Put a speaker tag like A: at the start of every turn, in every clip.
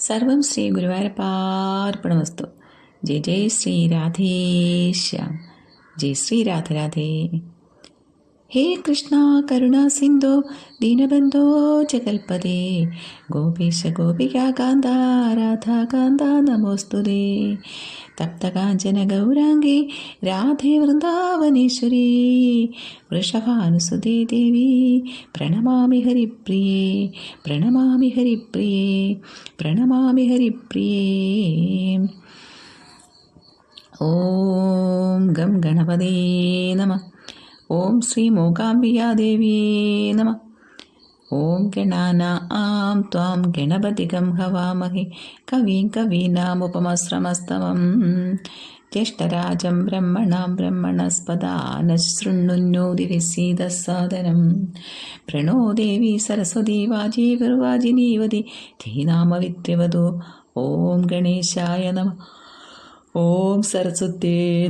A: സർവം ശ്രീ ഗുരുവായൂരപ്പാർപ്പണമസ്തു ജയ് ജയ് ശ്രീ രാധേശ്യാം ജയ് ശ്രീ രാധരാധേ ഹേ കൃഷ്ണ കരുണാ സിന്ധു ദീനബന്ധോ ജഗൽപദേ ഗോപീശ ഗോപികാന്ത രാധാകാന്ത നമോസ്തുതേ. തപ്തകാഞ്ചന ഗൗരാംഗി രാധേ വൃന്ദാവനേശ്വരി വൃഷഭാനുസുതേ ദേവി പ്രണമാമി ഹരിപ്രിയേ പ്രണമാമി ഹരിപ്രിയേ പ്രണമാമി ഹരിപ്രിയേ. ഓം ഗം ഗണപതേ നമ ഓം ശ്രീ മൂകാംബികാദേവിയേ നമ. ഓം ഗണാന ആം ത്വാം ഗണപതികം ഹവാമഹി. കവീം കവീനാമുപമശ്രമസ്തമം ജ്യേഷ്ഠരാജം ബ്രഹ്മണാം ബ്രഹ്മണസ്പദാനശൃണ്ണുന്നോതിവിസീദസാദനം പ്രണോ ദേവി സരസ്വതി വാജി ഗർവാജിനീവതി ധീനാമവിദ്യവതു ഓം ഗണേശായ गणेशाय ഓം ॐ सरस्वत्ये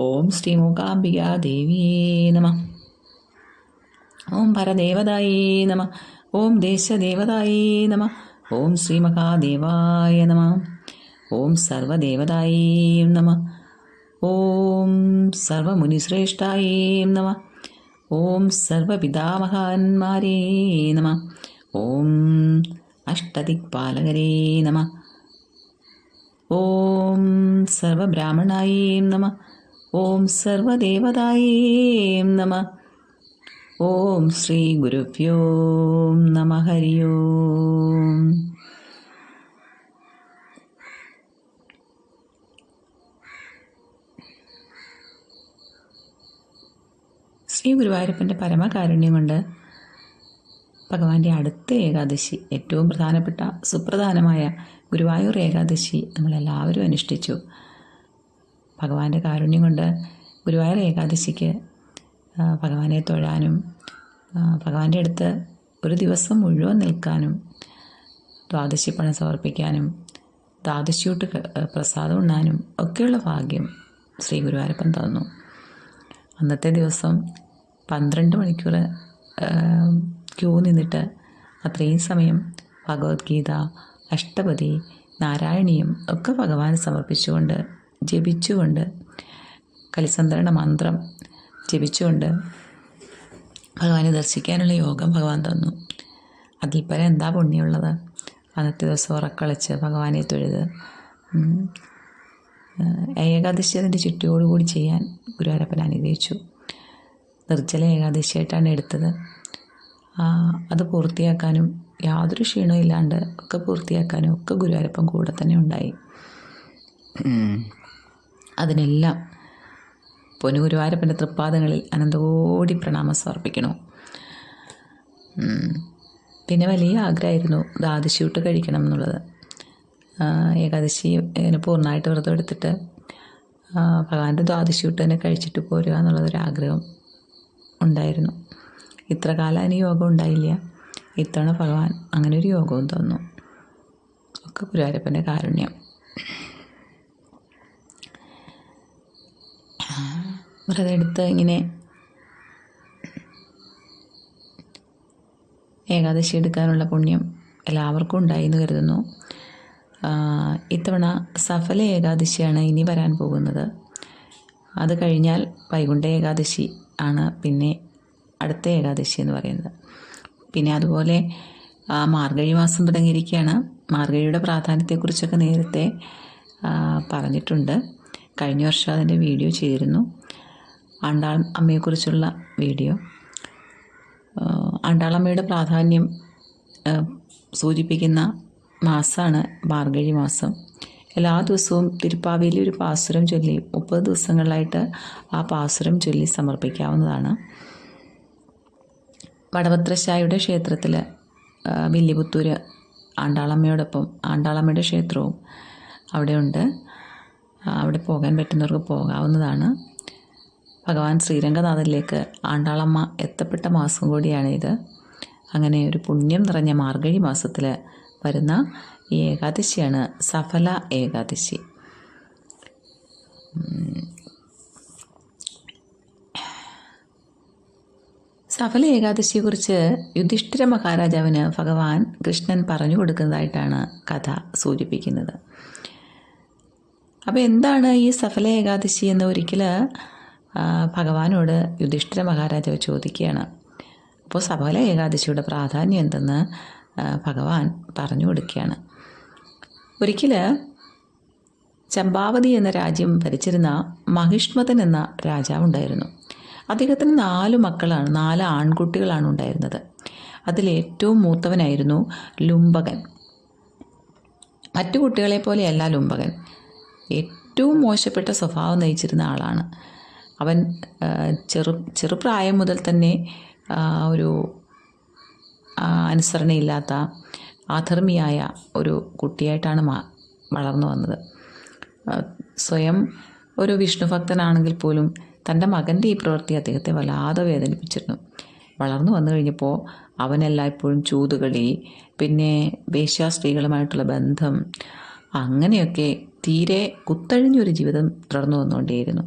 A: ഓം ॐ മൂകാംബികാ देवी നമ. ഓം പരദേവതായേ നമ. ഓം ദേശദേവതായേ നമ. ഓം ശ്രീ മഹാദേവായ നമ. ഓം സർവദേവതായേ നമ. ഓം സർവമുനിശ്രേഷ്ഠായേ നമ. ഓം സർവപിതാമഹാന്മാരേ നമ. ഓം അഷ്ടദിക്പാലകരേ നമ. ഓം സർവബ്രാഹ്മണായേ നമ. ഓം സർവദേവതായേ നമ. ഓം ശ്രീ ഗുരുഭ്യോ നമ ഹരി ശ്രീ ഗുരുവായൂരപ്പന്റെ പരമകാരുണ്യം കൊണ്ട് ഭഗവാന്റെ അടുത്ത ഏകാദശി ഏറ്റവും പ്രധാനപ്പെട്ട സുപ്രധാനമായ ഗുരുവായൂർ ഏകാദശി നമ്മളെല്ലാവരും അനുഷ്ഠിച്ചു. ഭഗവാന്റെ കാരുണ്യം കൊണ്ട് ഗുരുവായൂർ ഏകാദശിക്ക് ഭഗവാനെ തൊഴാനും ഭഗവാന്റെ അടുത്ത് ഒരു ദിവസം മുഴുവൻ നിൽക്കാനും ദ്വാദശി പണം സമർപ്പിക്കാനും ദ്വാദശിയോട്ട് പ്രസാദം ഉണ്ണാനും ഒക്കെയുള്ള ഭാഗ്യം ശ്രീ ഗുരുവായൂരപ്പൻ തന്നു. അന്നത്തെ ദിവസം പന്ത്രണ്ട് മണിക്കൂർ ക്യൂ നിന്നിട്ട് അത്രയും സമയം ഭഗവത്ഗീത അഷ്ടപതി നാരായണീയം ഒക്കെ ഭഗവാൻ സമർപ്പിച്ചുകൊണ്ട് ജപിച്ചുകൊണ്ട് കലിസന്ധരണ മന്ത്രം ജപിച്ചുകൊണ്ട് ഭഗവാനെ ദർശിക്കാനുള്ള യോഗം ഭഗവാൻ തന്നു. അതിൽ പരം എന്താ പുണ്യമുള്ളത്. അന്നത്തെ ദിവസം ഉറക്കളിച്ച് ഭഗവാനെ തൊഴുത്. ഏകാദശി അതിന്റെ ചുറ്റിയോടുകൂടി ചെയ്യാൻ ഗുരുവരപ്പൻ അനുഗ്രഹിച്ചു. നിർജല ഏകാദശിയായിട്ടാണ് എടുത്തത്. അത് പൂർത്തിയാക്കാനും യാതൊരു ക്ഷീണവും ഇല്ലാണ്ട് ഒക്കെ പൂർത്തിയാക്കാനും ഒക്കെ ഗുരുവായൂരപ്പൻ കൂടെ തന്നെ ഉണ്ടായി. അതിനെല്ലാം പൊന്നുഗുരുവായൂരപ്പന്റെ തൃപ്പാദങ്ങളിൽ അനന്തകോടി പ്രണാമം സമർപ്പിക്കണു. പിന്നെ വലിയ ആഗ്രഹമായിരുന്നു ദ്വാദശിയൂട്ട് കഴിക്കണം എന്നുള്ളത്. ഏകാദശി പൂർണമായിട്ട് വ്രതം എടുത്തിട്ട് ഭഗവാന്റെ ദ്വാദശി വിട്ട് തന്നെ കഴിച്ചിട്ട് പോരുക എന്നുള്ളതൊരാഗ്രഹം ഉണ്ടായിരുന്നു. ഇത്ര കാലം അതിന് യോഗം ഉണ്ടായില്ല. ഇത്തവണ ഭഗവാൻ അങ്ങനെ ഒരു യോഗവും തന്നു. ഒക്കെ ഗുരുവായൂരപ്പന്റെ കാരുണ്യം. വ്രതം എടുത്ത് ഇങ്ങനെ ഏകാദശി എടുക്കാനുള്ള പുണ്യം എല്ലാവർക്കും ഉണ്ടായി എന്ന് കരുതുന്നു ഇത്തവണ സഫല ഏകാദശിയാണ് ഇനി വരാൻ പോകുന്നത്. അത് കഴിഞ്ഞാൽ വൈകുണ്ഠ ഏകാദശി ആണ് പിന്നെ അടുത്ത ഏകാദശി എന്ന് പറയുന്നത്. പിന്നെ അതുപോലെ മാർഗഴി മാസം തുടങ്ങിയിരിക്കുകയാണ്. മാർഗഴിയുടെ പ്രാധാന്യത്തെക്കുറിച്ചൊക്കെ നേരത്തെ പറഞ്ഞിട്ടുണ്ട്. കഴിഞ്ഞ വർഷം അതിന്റെ വീഡിയോ ചെയ്തിരുന്നു. ആണ്ടാൾ അമ്മയെക്കുറിച്ചുള്ള വീഡിയോ. ആണ്ടാളമ്മയുടെ പ്രാധാന്യം സൂചിപ്പിക്കുന്ന മാസമാണ് മാർഗഴി മാസം. എല്ലാ ദിവസവും തിരുപ്പാവയിൽ ഒരു പാസുരം ചൊല്ലി മുപ്പത് ദിവസങ്ങളിലായിട്ട് ആ പാസുരം ചൊല്ലി സമർപ്പിക്കാവുന്നതാണ്. വടവത്രശായുടെ ക്ഷേത്രത്തിൽ വില്ലിപുത്തൂർ ആണ്ടാളമ്മയോടൊപ്പം ആണ്ടാളമ്മയുടെ ക്ഷേത്രവും അവിടെയുണ്ട് അവിടെ പോകാൻ പറ്റുന്നവർക്ക് പോകാവുന്നതാണ്. ഭഗവാൻ ശ്രീരംഗനാഥനിലേക്ക് ആണ്ടാളമ്മ എത്തപ്പെട്ട മാസം കൂടിയാണ് ഇത് അങ്ങനെ ഒരു പുണ്യം നിറഞ്ഞ മാർഗഴി മാസത്തിൽ വരുന്ന ഈ ഏകാദശിയാണ് സഫല ഏകാദശി. സഫല ഏകാദശിയെക്കുറിച്ച് യുധിഷ്ഠിര മഹാരാജാവിന് ഭഗവാൻ കൃഷ്ണൻ പറഞ്ഞു കൊടുക്കുന്നതായിട്ടാണ് കഥ സൂചിപ്പിക്കുന്നത് അപ്പോൾ എന്താണ് ഈ സഫല ഏകാദശി എന്ന് ഒരിക്കൽ ഭഗവാനോട് യുധിഷ്ഠിര മഹാരാജാവ് ചോദിക്കുകയാണ്. അപ്പോൾ സഫല ഏകാദശിയുടെ പ്രാധാന്യം എന്തെന്ന് ഭഗവാൻ പറഞ്ഞു കൊടുക്കുകയാണ്. ഒരിക്കൽ ചമ്പാവതി എന്ന രാജ്യം ഭരിച്ചിരുന്ന മഹിഷ്മതൻ എന്ന രാജാവുണ്ടായിരുന്നു അദ്ദേഹത്തിന് നാല് മക്കളാണ് നാല് ആൺകുട്ടികളാണ് ഉണ്ടായിരുന്നത്. അതിലേറ്റവും മൂത്തവനായിരുന്നു ലുംബകൻ. മറ്റു കുട്ടികളെ പോലെയല്ല ലുംബകൻ. ഏറ്റവും മോശപ്പെട്ട സ്വഭാവം നയിച്ചിരുന്ന ആളാണ്. അവൻ ചെറു ചെറുപ്രായം മുതൽ തന്നെ ഒരു അനുസരണയില്ലാത്ത ആധർമ്മിയായ ഒരു കുട്ടിയായിട്ടാണ് മാ വളർന്നു വന്നത്. സ്വയം ഒരു വിഷ്ണു ഭക്തനാണെങ്കിൽ പോലും തന്റെ മകന്റെ ഈ പ്രവൃത്തി അദ്ദേഹത്തെ വല്ലാതെ വേദനിപ്പിച്ചിരുന്നു. വളർന്നു വന്നു കഴിഞ്ഞപ്പോൾ അവനെല്ലായ്പ്പോഴും ചൂതുകളി പിന്നെ വേശ്യാസ്ത്രീകളുമായിട്ടുള്ള ബന്ധം അങ്ങനെയൊക്കെ തീരെ കുത്തഴിഞ്ഞൊരു ജീവിതം തുടർന്നു വന്നുകൊണ്ടേയിരുന്നു.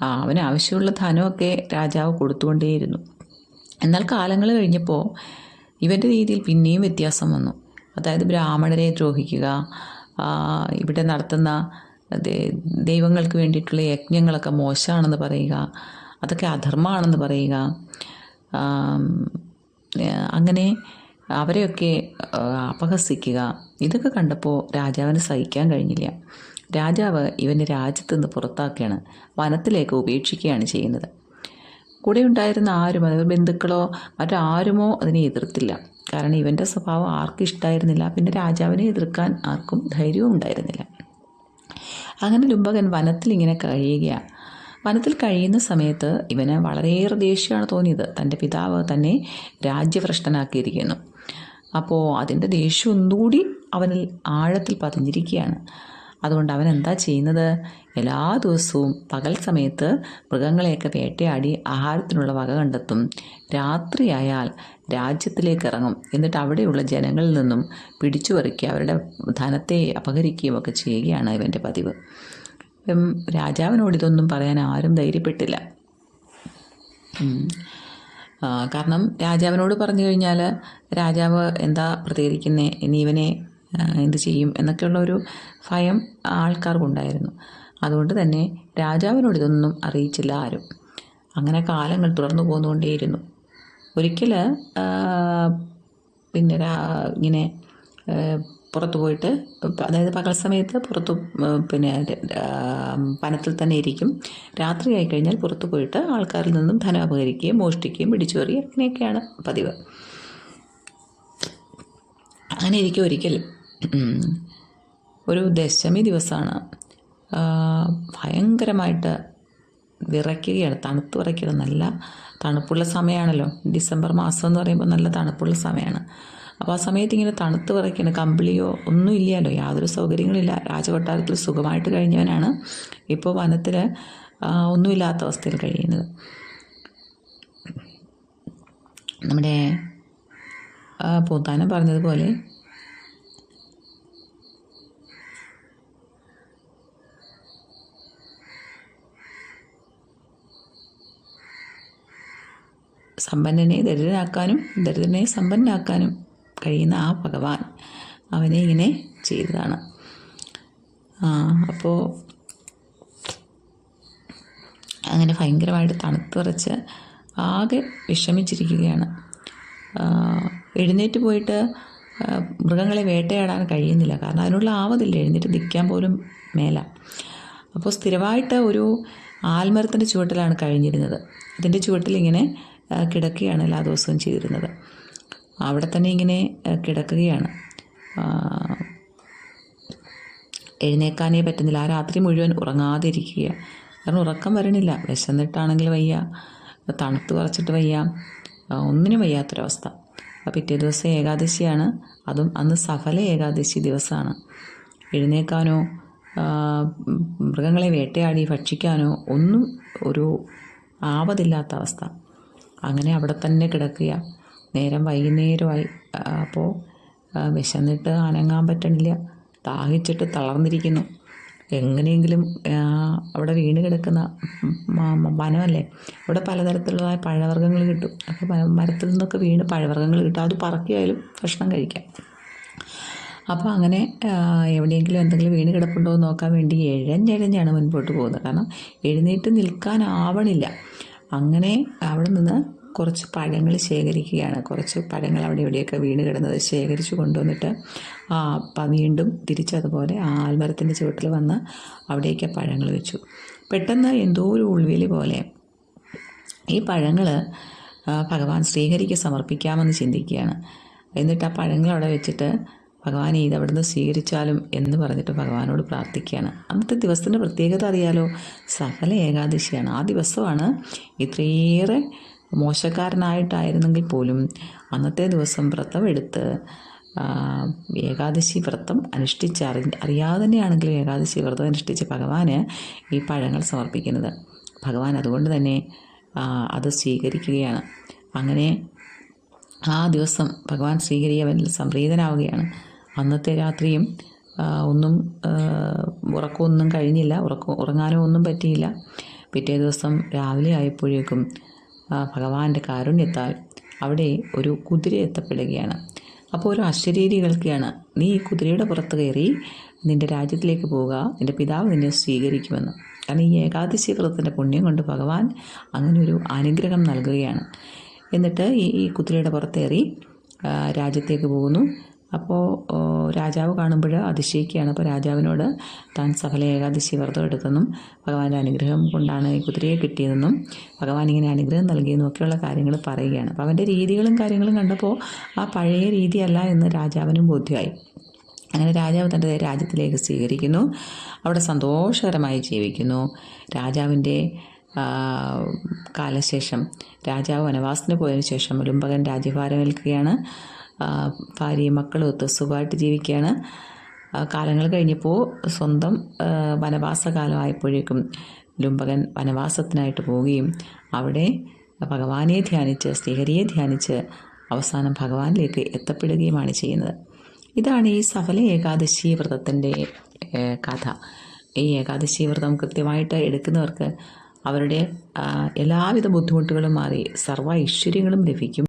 A: അവന് ആവശ്യമുള്ള ധനമൊക്കെ രാജാവ് കൊടുത്തുകൊണ്ടേയിരുന്നു. എന്നാൽ കാലങ്ങൾ കഴിഞ്ഞപ്പോൾ ഇവന്റെ രീതിയിൽ പിന്നെയും വ്യത്യാസം വന്നു. അതായത് ബ്രാഹ്മണരെ ദ്രോഹിക്കുക ഇവിടെ നടത്തുന്ന ദൈവങ്ങൾക്ക് വേണ്ടിയിട്ടുള്ള യജ്ഞങ്ങളൊക്കെ മോശമാണെന്ന് പറയുക അതൊക്കെ അധർമ്മമാണെന്ന് പറയുക അങ്ങനെ അവരെയൊക്കെ അപഹസിക്കുക ഇതൊക്കെ കണ്ടപ്പോൾ രാജാവിന് സഹിക്കാൻ കഴിഞ്ഞില്ല. രാജാവ് ഇവനെ രാജ്യത്ത് നിന്ന് പുറത്താക്കുകയാണ് വനത്തിലേക്ക് ഉപേക്ഷിക്കുകയാണ് ചെയ്യുന്നത്. കൂടെ ഉണ്ടായിരുന്ന ആരും അതായത് ബന്ധുക്കളോ മറ്റാരുമോ അതിനെ എതിർത്തില്ല. കാരണം ഇവന്റെ സ്വഭാവം ആർക്കും ഇഷ്ടമായിരുന്നില്ല പിന്നെ രാജാവിനെ എതിർക്കാൻ ആർക്കും ധൈര്യവും ഉണ്ടായിരുന്നില്ല. അങ്ങനെ ലുംബകൻ വനത്തിൽ ഇങ്ങനെ കഴിയുകയാണ് വനത്തിൽ കഴിയുന്ന സമയത്ത് ഇവന് വളരെയേറെ ദേഷ്യമാണ് തോന്നിയത്. തന്റെ പിതാവ് തന്നെ രാജ്യഭ്രഷ്ടനാക്കിയിരിക്കുന്നു. അപ്പോൾ അതിന്റെ ദേഷ്യം ഒന്നുകൂടി അവനിൽ ആഴത്തിൽ പതിഞ്ഞിരിക്കുകയാണ്. അതുകൊണ്ട് അവൻ എന്താ ചെയ്യുന്നത്? എല്ലാ ദിവസവും പകൽ സമയത്ത് മൃഗങ്ങളെയൊക്കെ വേട്ടയാടി ആഹാരത്തിനുള്ള വക കണ്ടെത്തും. രാത്രിയായാൽ രാജ്യത്തിലേക്ക് ഇറങ്ങും. എന്നിട്ട് അവിടെയുള്ള ജനങ്ങളിൽ നിന്നും പിടിച്ചു പറിക്കുക അവരുടെ ധനത്തെ അപഹരിക്കുകയും ഒക്കെ ചെയ്യുകയാണ് ഇവന്റെ പതിവ്. രാജാവിനോട് ഇതൊന്നും പറയാൻ ആരും ധൈര്യപ്പെട്ടില്ല. കാരണം രാജാവിനോട് പറഞ്ഞു കഴിഞ്ഞാൽ രാജാവ് എന്താ പ്രതികരിക്കുന്നേ? ഇനി ഇവനെ എന്ത് ചെയ്യും എന്നൊക്കെയുള്ള ഒരു ഭയം ആൾക്കാർക്കുണ്ടായിരുന്നു. അതുകൊണ്ട് തന്നെ രാജാവിനോട് ഇതൊന്നും അറിയിച്ചില്ല ആരും. അങ്ങനെ കാലങ്ങൾ തുടർന്നു പോന്നുകൊണ്ടേയിരുന്നു. ഒരിക്കൽ പിന്നെ ഇങ്ങനെ പുറത്തു പോയിട്ട് അതായത് പകൽ സമയത്ത് പുറത്തു പിന്നെ വനത്തിൽ തന്നെ ഇരിക്കും. രാത്രി ആയി കഴിഞ്ഞാൽ പുറത്തു പോയിട്ട് ആൾക്കാരിൽ നിന്നും ധനം അപഹരിക്കുകയും മോഷ്ടിക്കുകയും പിടിച്ചു പറിയുകയും അങ്ങനെയൊക്കെയാണ് പതിവ്. അങ്ങനെ ഇരിക്കും ഒരിക്കൽ ഉം, ഒരു ദശമി ദിവസമാണ്. ഭയങ്കരമായിട്ട് വിറയ്ക്കുകയാണ് തണുത്ത് വിറയ്ക്കുകയാണ്. നല്ല തണുപ്പുള്ള സമയമാണല്ലോ. ഡിസംബർ മാസം എന്ന് പറയുമ്പോൾ നല്ല തണുപ്പുള്ള സമയമാണ്. അപ്പോൾ ആ സമയത്ത് ഇങ്ങനെ തണുത്ത് വിറയ്ക്കണം കമ്പിളിയോ ഒന്നും ഇല്ലല്ലോ യാതൊരു സൗകര്യങ്ങളില്ല. രാജകൊട്ടാരത്തിൽ സുഖമായിട്ട് കഴിഞ്ഞവനാണ്. ഇപ്പോൾ വനത്തിൽ ഒന്നുമില്ലാത്ത അവസ്ഥയിൽ കഴിയുന്നത്. നമ്മുടെ പൂത്താനം പറഞ്ഞതുപോലെ സമ്പന്നനെ ദരിദ്രനാക്കാനും ദരിദ്രനെ സമ്പന്നനാക്കാനും കഴിയുന്ന ആ ഭഗവാൻ അവനെ ഇങ്ങനെ ചെയ്തതാണ്. അപ്പോൾ അങ്ങനെ ഭയങ്കരമായിട്ട് തണുത്തുറച്ച് ആകെ വിഷമിച്ചിരിക്കുകയാണ്. എഴുന്നേറ്റ് പോയിട്ട് മൃഗങ്ങളെ വേട്ടയാടാൻ കഴിയുന്നില്ല. കാരണം അതിനുള്ള ആവതില്ല. എഴുന്നേറ്റ് നിൽക്കാൻ പോലും മേല. അപ്പോൾ സ്ഥിരമായിട്ട് ഒരു ആൽമരത്തിന്റെ ചുവട്ടിലാണ് കഴിഞ്ഞിരുന്നത്. അതിന്റെ ചുവട്ടിൽ ഇങ്ങനെ കിടക്കുകയാണ് എല്ലാ ദിവസവും ചെയ്തിരുന്നത്. അവിടെ തന്നെ ഇങ്ങനെ കിടക്കുകയാണ്. എഴുന്നേക്കാനേ പറ്റുന്നില്ല. ആ രാത്രി മുഴുവൻ ഉറങ്ങാതെ ഇരിക്കുക കാരണം ഉറക്കം വരണില്ല. വിശന്നിട്ടാണെങ്കിൽ വയ്യ. തണുത്ത് കുറച്ചിട്ട് വയ്യ. ഒന്നിനും വയ്യാത്തൊരവസ്ഥ. പിറ്റേ ദിവസം ഏകാദശിയാണ്. അതും അന്ന് സഫല ഏകാദശി ദിവസമാണ്. എഴുന്നേക്കാനോ മൃഗങ്ങളെ വേട്ടയാടി ഭക്ഷിക്കാനോ ഒന്നും ഒരു ആവതില്ലാത്ത അവസ്ഥ. അങ്ങനെ അവിടെ തന്നെ കിടക്കുക. നേരം വൈകുന്നേരമായി. അപ്പോൾ വിശന്നിട്ട് അനങ്ങാൻ പറ്റണില്ല. ദാഹിച്ചിട്ട് തളർന്നിരിക്കുന്നു. എങ്ങനെയെങ്കിലും അവിടെ വീണ് കിടക്കുന്ന വനമല്ലേ? അവിടെ പലതരത്തിലുള്ള പഴവർഗങ്ങൾ കിട്ടും. അപ്പോൾ മരത്തിൽ നിന്നൊക്കെ വീണ് പഴവർഗങ്ങൾ കിട്ടും. അത് പറക്കിയായാലും ഭക്ഷണം കഴിക്കാം. അപ്പോൾ അങ്ങനെ എവിടെയെങ്കിലും എന്തെങ്കിലും വീണ് കിടപ്പുണ്ടോ എന്ന് നോക്കാൻ വേണ്ടി എഴഞ്ഞെഴഞ്ഞാണ് മുൻപോട്ട് പോകുന്നത്. കാരണം എഴുന്നേറ്റ് നിൽക്കാനാവണില്ല. അങ്ങനെ അവിടെ നിന്ന് കുറച്ച് പഴങ്ങൾ ശേഖരിക്കുകയാണ്. കുറച്ച് പഴങ്ങൾ അവിടെ ഇവിടെയൊക്കെ വീണ് കിടന്നത് ശേഖരിച്ചു കൊണ്ടുവന്നിട്ട് ആ വീണ്ടും തിരിച്ചതുപോലെ ആ ആൽമരത്തിന്റെ ചുവട്ടിൽ വന്ന് അവിടേക്ക് പഴങ്ങൾ വെച്ചു. പെട്ടെന്ന് എന്തോ ഒരു ഉൾവിളി പോലെ ഈ പഴങ്ങൾ ഭഗവാൻ ശ്രീഹരിക്ക് സമർപ്പിക്കാമെന്ന് ചിന്തിക്കുകയാണ്. എന്നിട്ട് ആ പഴങ്ങൾ അവിടെ വെച്ചിട്ട് ഭഗവാൻ ഇത് അവിടുന്ന് സ്വീകരിച്ചാലും എന്ന് പറഞ്ഞിട്ട് ഭഗവാനോട് പ്രാർത്ഥിക്കുകയാണ്. അന്നത്തെ ദിവസത്തിന്റെ പ്രത്യേകത അറിയാലോ? സകല ഏകാദശിയാണ്. ആ ദിവസമാണ് ഇത്രയേറെ മോശക്കാരനായിട്ടായിരുന്നെങ്കിൽ പോലും അന്നത്തെ ദിവസം വ്രതമെടുത്ത് എടുത്ത് ഏകാദശി വ്രതം അനുഷ്ഠിച്ച് അറി അറിയാതെ തന്നെയാണെങ്കിലും ഏകാദശി വ്രതം അനുഷ്ഠിച്ച് ഭഗവാന് ഈ പഴങ്ങൾ സമർപ്പിക്കുന്നത്. ഭഗവാൻ അതുകൊണ്ട് തന്നെ അത് സ്വീകരിക്കുകയാണ്. അങ്ങനെ ആ ദിവസം ഭഗവാൻ സ്വീകരിയവനിൽ സംപ്രീതനാവുകയാണ്. അന്നത്തെ രാത്രിയും ഒന്നും ഉറക്കമൊന്നും കഴിഞ്ഞില്ല. ഉറക്കം ഉറങ്ങാനോ ഒന്നും പറ്റിയില്ല. പിറ്റേ ദിവസം രാവിലെ ആയപ്പോഴേക്കും ഭഗവാന്റെ കാരുണ്യത്താൽ അവിടെ ഒരു കുതിര എത്തപ്പെടുകയാണ്. അപ്പോൾ ഒരു അശരീരി കേൾക്കുകയാണ് നീ ഈ കുതിരയുടെ പുറത്ത് കയറി നിന്റെ രാജ്യത്തിലേക്ക് പോവുക. നിന്റെ പിതാവ് നിന്നെ സ്വീകരിക്കുമെന്ന്. കാരണം ഈ ഏകാദശി വ്രതത്തിന്റെ പുണ്യം കൊണ്ട് ഭഗവാൻ അങ്ങനെ ഒരു അനുഗ്രഹം നൽകുകയാണ്. എന്നിട്ട് ഈ കുതിരയുടെ പുറത്തേറി രാജ്യത്തേക്ക് പോകുന്നു. അപ്പോൾ രാജാവ് കാണുമ്പോൾ അതിശയിക്കുകയാണ്. അപ്പോൾ രാജാവിനോട് താൻ സകല ഏകാദശി വ്രതം എടുത്തെന്നും ഭഗവാന്റെ അനുഗ്രഹം കൊണ്ടാണ് ഈ കുതിരയെ കിട്ടിയതെന്നും ഭഗവാൻ ഇങ്ങനെ അനുഗ്രഹം നൽകിയെന്നും ഒക്കെയുള്ള കാര്യങ്ങൾ പറയുകയാണ്. അപ്പോൾ അവന്റെ രീതികളും കാര്യങ്ങളും കണ്ടപ്പോൾ ആ പഴയ രീതിയല്ല എന്ന് രാജാവിനും ബോധ്യമായി. അങ്ങനെ രാജാവ് തന്റെ രാജ്യത്തിലേക്ക് സ്വീകരിക്കുന്നു. അവിടെ സന്തോഷകരമായി ജീവിക്കുന്നു. രാജാവിന്റെ കാലശേഷം രാജാവ് വനവാസത്തിന് പോയതിനു ശേഷം ലുംബകൻ രാജ്യഭാരമേൽക്കുകയാണ്. ഭാര്യയും മക്കളും ഒത്ത് സുഖമായിട്ട് ജീവിക്കുകയാണ്. കാലങ്ങൾ കഴിഞ്ഞപ്പോൾ സ്വന്തം വനവാസകാലമായപ്പോഴേക്കും ലുംബകൻ വനവാസത്തിനായിട്ട് പോവുകയും അവിടെ ഭഗവാനെ ധ്യാനിച്ച് ശ്രീഹരിയെ ധ്യാനിച്ച് അവസാനം ഭഗവാനിലേക്ക് എത്തപ്പെടുകയുമാണ് ചെയ്യുന്നത്. ഇതാണ് ഈ സഫല ഏകാദശി വ്രതത്തിന്റെ കഥ. ഈ ഏകാദശി വ്രതം കൃത്യമായിട്ട് എടുക്കുന്നവർക്ക് അവരുടെ എല്ലാവിധ ബുദ്ധിമുട്ടുകളും മാറി സർവ ഐശ്വര്യങ്ങളും ലഭിക്കും.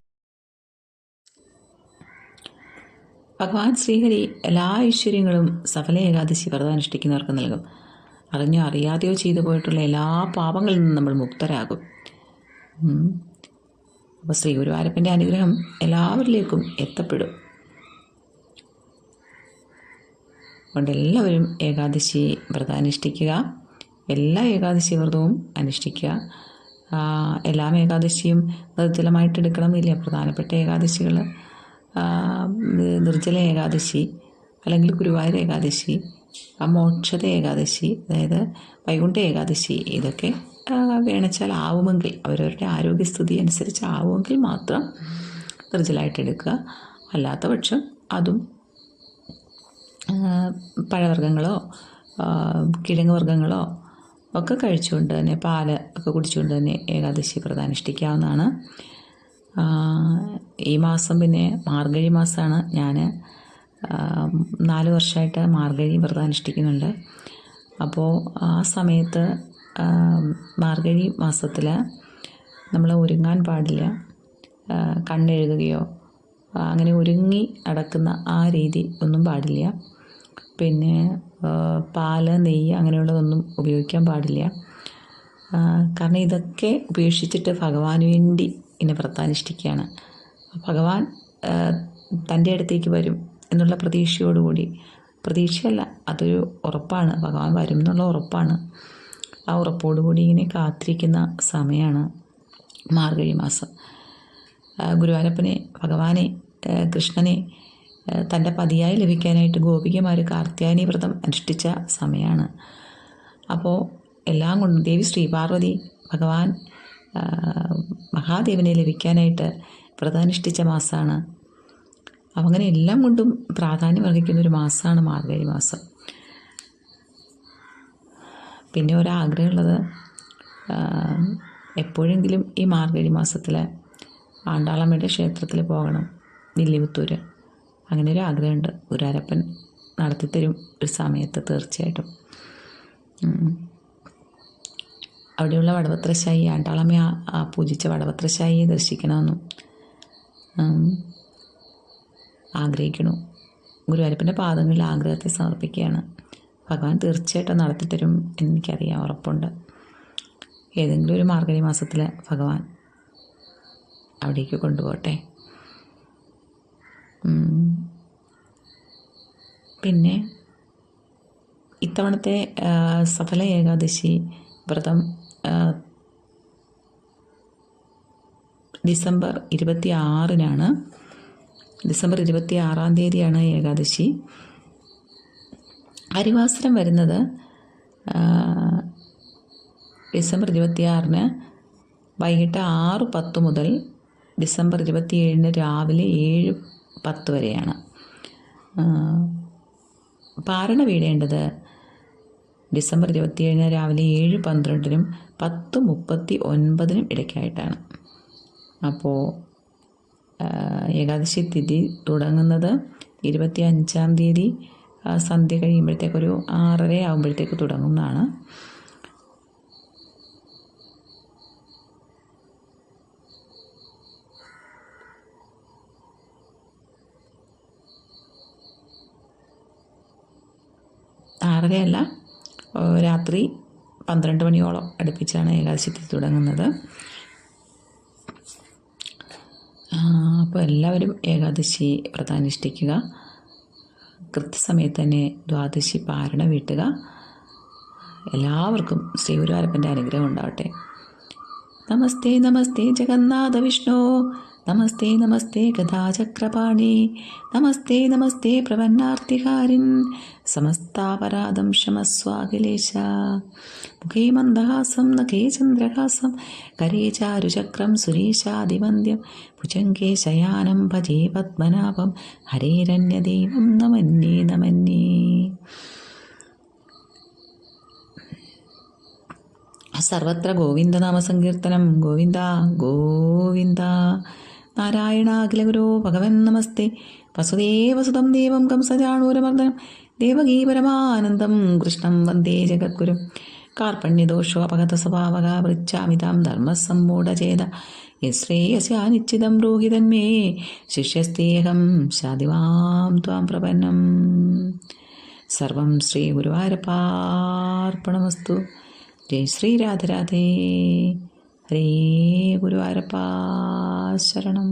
A: ഭഗവാൻ ശ്രീഹരി എല്ലാ ഐശ്വര്യങ്ങളും സഫല ഏകാദശി വ്രതം അനുഷ്ഠിക്കുന്നവർക്ക് നൽകും. അറിഞ്ഞോ അറിയാതെയോ ചെയ്തു പോയിട്ടുള്ള എല്ലാ പാപങ്ങളിൽ നിന്നും നമ്മൾ മുക്തരാകും. അപ്പോൾ ശ്രീ ഗുരുവായൂരപ്പന്റെ അനുഗ്രഹം എല്ലാവരിലേക്കും എത്തപ്പെടും. അതുകൊണ്ട് എല്ലാവരും ഏകാദശി വ്രതം അനുഷ്ഠിക്കുക. എല്ലാ ഏകാദശി വ്രതവും അനുഷ്ഠിക്കുക. എല്ലാം ഏകാദശിയും നിർജലമായിട്ട് എടുക്കണമെന്നില്ല പ്രധാനപ്പെട്ട ഏകാദശികൾ നിർജല ഏകാദശി അല്ലെങ്കിൽ ഗുരുവായൂർ ഏകാദശി മോക്ഷത ഏകാദശി അതായത് വൈകുണ്ഠ ഏകാദശി ഇതൊക്കെ വേണച്ചാൽ ആവുമെങ്കിൽ അവരവരുടെ ആരോഗ്യസ്ഥിതി അനുസരിച്ച് ആവുമെങ്കിൽ മാത്രം നിർജലായിട്ട് എടുക്കുക. അല്ലാത്ത പക്ഷം അതും പഴവർഗങ്ങളോ കിഴങ്ങ് വർഗങ്ങളോ ഒക്കെ കഴിച്ചുകൊണ്ട് തന്നെ പാൽ ഒക്കെ കുടിച്ചുകൊണ്ട് തന്നെ ഏകാദശി ആ, ഈ മാസം പിന്നെ മാർഗഴി മാസമാണ് ഞാൻ നാല് വർഷമായിട്ട് മാർഗഴി വ്രതം അനുഷ്ഠിക്കുന്നുണ്ട്. അപ്പോൾ ആ സമയത്ത് മാർഗഴി മാസത്തിൽ നമ്മൾ ഒരുങ്ങാൻ പാടില്ല. കണ്ണെഴുതുകയോ അങ്ങനെ ഒരുങ്ങി നടക്കുന്ന ആ രീതി ഒന്നും പാടില്ല. പിന്നെ പാൽ നെയ്യ് അങ്ങനെയുള്ളതൊന്നും ഉപയോഗിക്കാൻ പാടില്ല. കാരണം ഇതൊക്കെ ഉപേക്ഷിച്ചിട്ട് ഭഗവാന് വേണ്ടി ഇനി വ്രതാനുഷ്ഠിക്കുകയാണ്. ഭഗവാൻ തന്റെ അടുത്തേക്ക് വരും എന്നുള്ള പ്രതീക്ഷയോടുകൂടി പ്രതീക്ഷയല്ല അതൊരു ഉറപ്പാണ്. ഭഗവാൻ വരും എന്നുള്ള ഉറപ്പാണ്. ആ ഉറപ്പോടുകൂടി ഇങ്ങനെ കാത്തിരിക്കുന്ന സമയമാണ് മാർഗഴി മാസം ഗുരുവായൂരപ്പനെ ഭഗവാനെ കൃഷ്ണനെ തന്റെ പതിയായി ലഭിക്കാനായിട്ട് ഗോപികമാർ കാർത്യായനി വ്രതം അനുഷ്ഠിച്ച സമയമാണ് അപ്പോൾ എല്ലാം കൊണ്ടും ദേവി ശ്രീപാർവതി ഭഗവാൻ മഹാദേവനെ ലഭിക്കാനായിട്ട് വ്രതാനുഷ്ഠിച്ച മാസമാണ് അങ്ങനെ എല്ലാം കൊണ്ടും പ്രാധാന്യം അർഹിക്കുന്ന ഒരു മാസമാണ് മാർഗഴി മാസം. പിന്നെ ഒരാഗ്രഹമുള്ളത് എപ്പോഴെങ്കിലും ഈ മാർഗഴി മാസത്തിൽ ആണ്ടാളമ്മയുടെ ക്ഷേത്രത്തിൽ പോകണം വില്ലിപുത്തൂർ അങ്ങനെ ഒരു ആഗ്രഹമുണ്ട്. ഗുരുവാരപ്പൻ നടത്തിത്തരും ഒരു സമയത്ത് തീർച്ചയായിട്ടും. അവിടെയുള്ള വടവത്രശായി ആണ്ടാളമ്മ പൂജിച്ച വടവത്രശായിയെ ദർശിക്കണമെന്നും ആഗ്രഹിക്കണു ഗുരുവായൂരപ്പന്റെ പാദങ്ങളിൽ ആഗ്രഹത്തെ സമർപ്പിക്കുകയാണ്. ഭഗവാൻ തീർച്ചയായിട്ടും നടത്തിത്തരും എന്നെനിക്കറിയാം ഉറപ്പുണ്ട്. ഏതെങ്കിലും ഒരു മാർഗരി മാസത്തിൽ ഭഗവാൻ അവിടേക്ക് കൊണ്ടുപോകട്ടെ. പിന്നെ ഇത്തവണത്തെ സഫല ഏകാദശി വ്രതം ഡിസംബർ ഇരുപത്തി ആറിനാണ് ഡിസംബർ ഇരുപത്തി ആറാം തീയതിയാണ് ഏകാദശി. അരിവാസനം വരുന്നത് ഡിസംബർ ഇരുപത്തിയാറിന് വൈകിട്ട് ആറ് പത്ത് മുതൽ ഡിസംബർ ഇരുപത്തിയേഴിന് രാവിലെ ഏഴ് പത്ത് വരെയാണ്. പാരണ വീടേണ്ടത് ഡിസംബർ ഇരുപത്തിയേഴിന് രാവിലെ ഏഴ് പന്ത്രണ്ടിനും പത്ത് മുപ്പത്തി ഒൻപതിനും ഇടയ്ക്കായിട്ടാണ്. അപ്പോൾ ഏകാദശി തിഥി തുടങ്ങുന്നത് ഇരുപത്തി അഞ്ചാം തീയതി സന്ധ്യ കഴിയുമ്പോഴത്തേക്കൊരു ആറര ആകുമ്പോഴത്തേക്ക് തുടങ്ങുന്നതാണ്. ആറരയല്ല രാത്രി പന്ത്രണ്ട് മണിയോളം അടുപ്പിച്ചാണ് ഏകാദശി തിഥി തുടങ്ങുന്നത് അപ്പോൾ എല്ലാവരും ഏകാദശി വ്രതാനുഷ്ഠിക്കുക കൃത്യസമയത്ത് തന്നെ ദ്വാദശി പാരണ വീട്ടുക. എല്ലാവർക്കും ശ്രീ ഗുരുവാരപ്പന്റെ അനുഗ്രഹം ഉണ്ടാവട്ടെ. നമസ്തേ നമസ്തേ ജഗന്നാഥ വിഷ്ണു. നമസ്തേ നമസ്തേ ഗദാചക്രപാണി. നമസ്തേ നമസ്തേ പ്രപന്നാർത്തികാരിൻ സമസ്താപരാധം ശമസ്വാഖിലേശ. മുഖേ മന്ദഹാസം നഖേ ചന്ദ്രഹാസം. കരേ ചാരുചക്രം സുരേശാദിവന്ദ്യം ഭുജങ്കേ ശയാനം ഭജേ പത്മനാഭം. ഹരേരണ്യദേവം നമന്യേ നമന്യേ. സർവത്ര ഗോവിന്ദനാമസങ്കീർത്തനം. ഗോവിന്ദ ഗോവിന്ദ. നാരായണ അഖിലഗുരോ ഭഗവൻ നമസ്തേ. വസുദേവസുതം ദേവം കംസജാണൂരമർദ്ദനം. ദേവകീ പരമാനന്ദം കൃഷ്ണം വന്ദേ ജഗദ്ഗുരും. കാർപ്പണ്യദോഷോ അപകത സ്വഭാവക വൃച്ചാമിതാം ധർമ്മസമ്മൂഢചേത. യശ്രേയസ്യാനിശ്ചിതം രോഹിതന്മേ. ശിഷ്യസ്തേഹം ശാതിവാം ത്വാം പ്രപന്നം. സർവം ശ്രീ ഗുരുവായൂരപ്പാർപ്പണമസ്തു. ജയ് ശ്രീ രാധരാധേ. ഹരേ ഗുരുവായൂരപ്പ ശരണം.